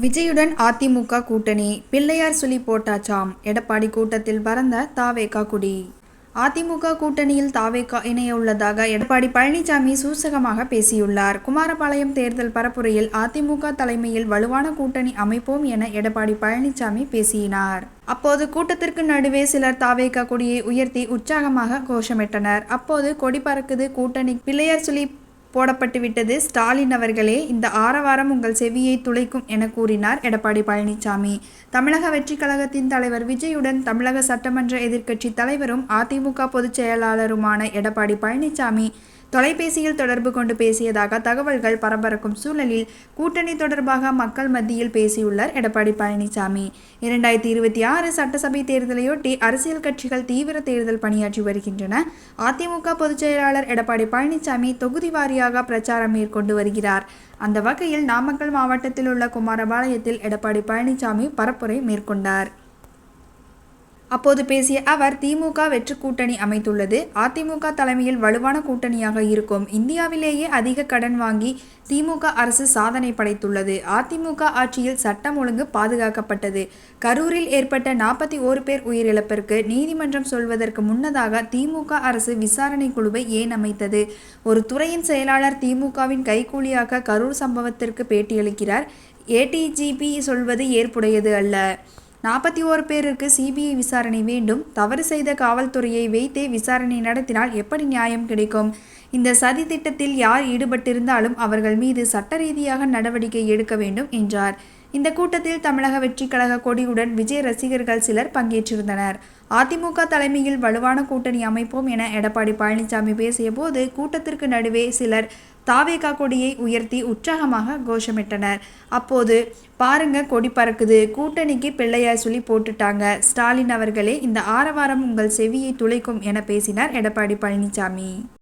விஜயுடன் அதிமுக கூட்டணி. பிள்ளையார் சுழி போட்டாச்சாம். எடப்பாடி கூட்டத்தில் பறந்த தாவேகா குடி. அதிமுக கூட்டணியில் தாவேகா இணைய உள்ளதாக எடப்பாடி பழனிசாமி சூசகமாக பேசியுள்ளார். குமாரபாளையம் தேர்தல் பரப்புரையில் அதிமுக தலைமையில் வலுவான கூட்டணி அமைப்போம் என எடப்பாடி பழனிசாமி பேசினார். அப்போது கூட்டத்திற்கு நடுவே சிலர் தாவேகா கொடியை உயர்த்தி உற்சாகமாக கோஷமிட்டனர். அப்போது கொடி பறக்குது கூட்டணி. பிள்ளையார் சுழி போடப்பட்டு விட்டது. ஸ்டாலின் அவர்களே இந்த ஆரவாரம் உங்கள் செவியை துளைக்கும் என கூறினார் எடப்பாடி பழனிசாமி தமிழக வெற்றி கழகத்தின் தலைவர் விஜயுடன் தமிழக சட்டமன்ற எதிர்க்கட்சி தலைவரும் அதிமுக பொதுச் செயலாளருமான எடப்பாடி பழனிசாமி தொலைபேசியில் தொடர்பு கொண்டு பேசியதாக தகவல்கள் பரபரக்கும் சூழலில் கூட்டணி தொடர்பாக மக்கள் மத்தியில் பேசியுள்ளார் எடப்பாடி பழனிசாமி. இரண்டாயிரத்தி இருபத்தி ஆறு சட்டசபை தேர்தலையொட்டி அரசியல் கட்சிகள் தீவிர தேர்தல் பணியாற்றி வருகின்றன. அதிமுக பொதுச் செயலாளர் எடப்பாடி பழனிசாமி தொகுதி வாரியாக பிரச்சாரம் மேற்கொண்டு வருகிறார். அந்த வகையில் நாமக்கல் மாவட்டத்தில் உள்ள குமாரபாளையத்தில் எடப்பாடி பழனிசாமி பரப்புரை மேற்கொண்டார். அப்போது பேசிய அவர் திமுக வெற்று கூட்டணி அமைத்துள்ளது. அதிமுக தலைமையில் வலுவான கூட்டணியாக இருக்கும். இந்தியாவிலேயே அதிக கடன் வாங்கி திமுக அரசு சாதனை படைத்துள்ளது. அதிமுக ஆட்சியில் சட்டம் ஒழுங்கு பாதுகாக்கப்பட்டது. கரூரில் ஏற்பட்ட நாற்பத்தி ஓரு பேர் உயிரிழப்பிற்கு நீதிமன்றம் சொல்வதற்கு முன்னதாக திமுக அரசு விசாரணை குழுவை ஏன் அமைத்தது? ஒரு துறையின் செயலாளர் திமுகவின் கைகூலியாக கரூர் சம்பவத்திற்கு பேட்டியளிக்கிறார். ஏடிஜிபி சொல்வது ஏற்புடையது அல்ல. நாற்பத்தி ஓரு பேருக்கு சிபிஐ விசாரணை வேண்டும் தவறு செய்த காவல்துறையை வைத்தே விசாரணை நடத்தினால் எப்படி நியாயம் கிடைக்கும்? இந்த சதி திட்டத்தில் யார் ஈடுபட்டிருந்தாலும் அவர்கள் மீது சட்ட ரீதியாக நடவடிக்கை எடுக்க வேண்டும் என்றார். இந்த கூட்டத்தில் தமிழக வெற்றி கழக கொடியுடன் விஜய் ரசிகர்கள் சிலர் பங்கேற்றிருந்தனர். அதிமுக தலைமையில் வலுவான கூட்டணி அமைப்போம் என எடப்பாடி பழனிசாமி பேசிய போது கூட்டத்திற்கு நடுவே சிலர் தாவேகா கொடியை உயர்த்தி உற்சாகமாக கோஷமிட்டனர். அப்போது பாருங்க கொடி பறக்குது. கூட்டணிக்கு பிள்ளையார் சொல்லி போட்டுட்டாங்க. ஸ்டாலின் அவர்களே இந்த ஆரவாரம் உங்கள் செவியை துளைக்கும் என பேசினார் எடப்பாடி பழனிசாமி.